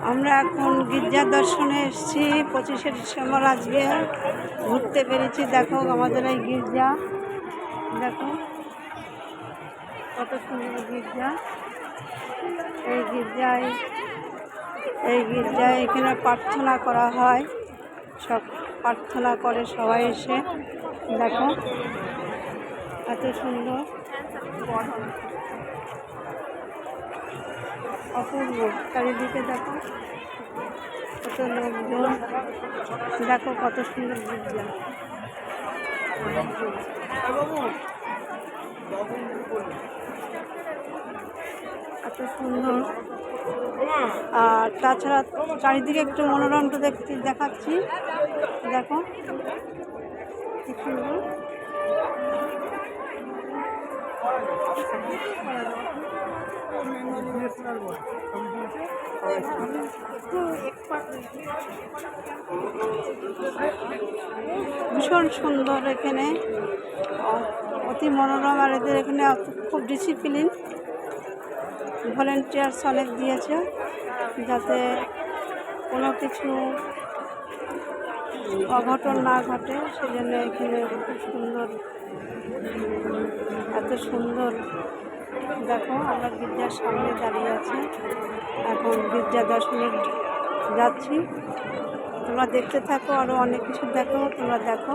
আমরা এখন গির্জা দর্শনে এসেছি, পঁচিশে ডিসেম্বর আজকে। ঘুরতে পেরেছি, দেখো আমাদের এই গির্জা। দেখো কত সুন্দর গির্জা। এই গির্জায় এই গির্জায় এখানে প্রার্থনা করা হয়। সব প্রার্থনা করে সবাই এসে। দেখো, এত সুন্দর। অপূর্ব। চারিদিকে দেখো, কত লোকজন। দেখো কত সুন্দর গির্জা এত সুন্দর। আর তাছাড়া চারিদিকে একটু মনোরমটা দেখছি, দেখাচ্ছি। দেখো, কি সুন্দর। ভীষণ সুন্দর এখানে। অতি মনোরম আর এদের এখানে খুব ডিসিপ্লিন ভলেন্টিয়ার্স অনেক দিয়েছে যাতে কোনো কিছু অঘটন না ঘটে, সেজন্য এখানে খুব সুন্দর, এত সুন্দর দেখো, আমরা গির্জার সামনে দাঁড়িয়ে আছি। এখন গির্জা দর্শনে যাচ্ছি। তোমরা দেখতে থাকো আরও অনেক কিছু দেখো, তোমরা দেখো।